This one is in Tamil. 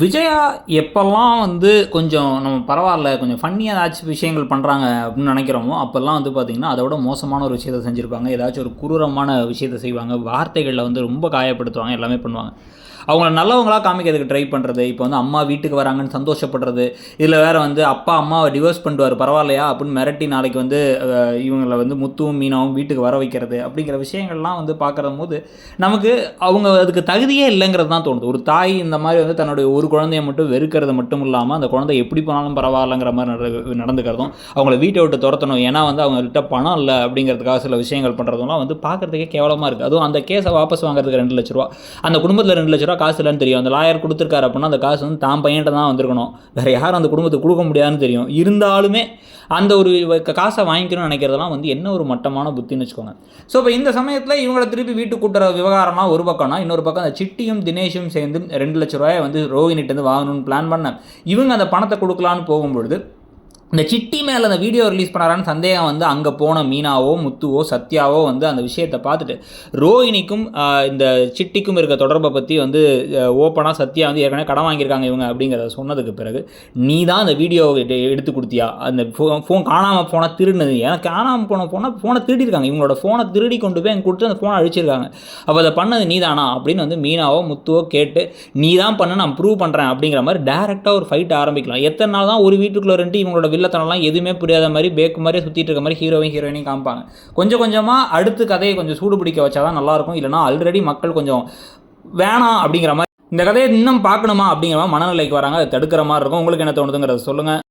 விஜயா எப்போல்லாம் வந்து கொஞ்சம் நம்ம பரவாயில்ல கொஞ்சம் ஃபன்னியாக ஏதாச்சும் விஷயங்கள் பண்ணுறாங்க அப்படின்னு நினைக்கிறோமோ அப்போல்லாம் வந்து பார்த்திங்கன்னா அதோட மோசமான ஒரு விஷயத்தை செஞ்சுருப்பாங்க. ஏதாச்சும் ஒரு குரூரமான விஷயத்தை செய்வாங்க. வார்த்தைகளில் வந்து ரொம்ப காயப்படுத்துவாங்க எல்லாமே பண்ணுவாங்க. அவங்கள நல்லவங்களாக காமிக்கிறதுக்கு ட்ரை பண்ணுறது இப்போ வந்து அம்மா வீட்டுக்கு வராங்கன்னு சந்தோஷப்படுறது இதில் வேறு வந்து அப்பா அம்மாவை டிவோர்ஸ் பண்ணுவார் பரவாயில்லையா அப்படின்னு மிரட்டி நாளைக்கு வந்து இவங்களை வந்து முத்துவும் மீனாவும் வீட்டுக்கு வர வைக்கிறது அப்படிங்கிற விஷயங்கள்லாம் வந்து பார்க்குற போது நமக்கு அவங்க அதுக்கு தகுதியே இல்லைங்கிறது தான் தோணுது. ஒரு தாய் இந்த மாதிரி வந்து தன்னுடைய ஒரு குழந்தைய மட்டும் வெறுக்கிறது மட்டும் இல்லாமல் அந்த குழந்தை எப்படி போனாலும் பரவாயில்லைங்கிற மாதிரி நட நடந்துக்கிறதும் அவங்கள வீட்டை விட்டு துரத்தணும் ஏன்னா வந்து அவங்கள்ட்ட பணம் இல்லை அப்படிங்கிறதுக்காக சில விஷயங்கள் பண்ணுறதுலாம் வந்து பார்க்குறதுக்கே கேவலமாக இருக்குது அதுவும் அந்த கேஸை வாபஸ் வாங்குறதுக்கு ரெண்டு லட்ச ரூபா. அந்த குடும்பத்தில் ரெண்டு லட்ச ரூபா காசு இல்லைன்னு தெரியும். அந்த லாயர் கொடுத்துருக்காரு அப்படின்னா அந்த காசு வந்து தான் பையன்ட்ட தான் வந்திருக்கணும். வேறு யாரும் அந்த குடும்பத்துக்கு கொடுக்க முடியாதுன்னு தெரியும். இருந்தாலுமே அந்த ஒரு காசை வாங்கிக்கணும்னு நினைக்கிறதெல்லாம் வந்து என்ன ஒரு மட்டமான புத்தின்னு வச்சுக்கோங்க. ஸோ இப்போ இந்த சமயத்தில் இவங்களை திருப்பி வீட்டுக்கு கூட்டுற விவகாரம்லாம் ஒரு பக்கம்னா இன்னொரு பக்கம் அந்த சிட்டியும் தினேஷும் சேர்ந்து ரெண்டு லட்ச ரூபாயை வந்து ரோஹினிட்டேருந்து வாங்கணும்னு பிளான் பண்ண இவங்க அந்த பணத்தை கொடுக்கலான்னு போகும்பொழுது இந்த சிட்டி மேலே அந்த வீடியோ ரிலீஸ் பண்ணாரான்னு சந்தேகம் வந்து அங்கே போன மீனாவோ முத்துவோ சத்யாவோ வந்து அந்த விஷயத்தை பார்த்துட்டு ரோஹினிக்கும் இந்த சிட்டிக்கும் இருக்க தொடர்பை பற்றி வந்து ஓப்பனாக சத்யா வந்து ஏற்கனவே கடன் வாங்கியிருக்காங்க இவங்க அப்படிங்கிறத சொன்னதுக்கு பிறகு நீ தான் அந்த வீடியோ எடுத்து கொடுத்தியா? அந்த ஃபோன் ஃபோன் காணாமல் ஃபோனை திருடினது. ஏன்னா காணாமல் போன ஃபோனை ஃபோனை திருடிருக்காங்க இவங்களோட ஃபோனை திருடி கொண்டு போய் அங்கே கொடுத்து அந்த ஃபோனை அழிச்சிருக்காங்க. அப்போ அதை பண்ணது நீ தானா அப்படின்னு வந்து மீனாவோ முத்துவோ கேட்டு நீ தான் பண்ண நான் ப்ரூவ் பண்ணுறேன் அப்படிங்கிற மாதிரி டேரெக்டாக ஒரு ஃபைட் ஆரம்பிக்கலாம். எத்தனை நாள் தான் ஒரு வீட்டுக்குள்ளே ரெண்டு இவங்களோட வில்லத்தனம்லாம் எதுவுமே புரியாத மாதிரி பேக்கு மாதிரியே சுற்றிட்டு இருக்க மாதிரி ஹீரோவையும் ஹீரோயினையும் காமிப்பாங்க. கொஞ்சம் கொஞ்சமாக அடுத்து கதையை கொஞ்சம் சூடு பிடிக்க வச்சா தான் நல்லாயிருக்கும். இல்லைனா ஆல்ரெடி மக்கள் கொஞ்சம் வேணாம் அப்படிங்கிற மாதிரி இந்த கதையை இன்னும் பார்க்கணுமா அப்படிங்கிற மாதிரி மனநிலைக்கு வராங்க. அதை தடுக்கிற மாதிரி இருக்கும். உங்களுக்கு என்ன தோணுதுங்கிறத சொல்லுங்கள்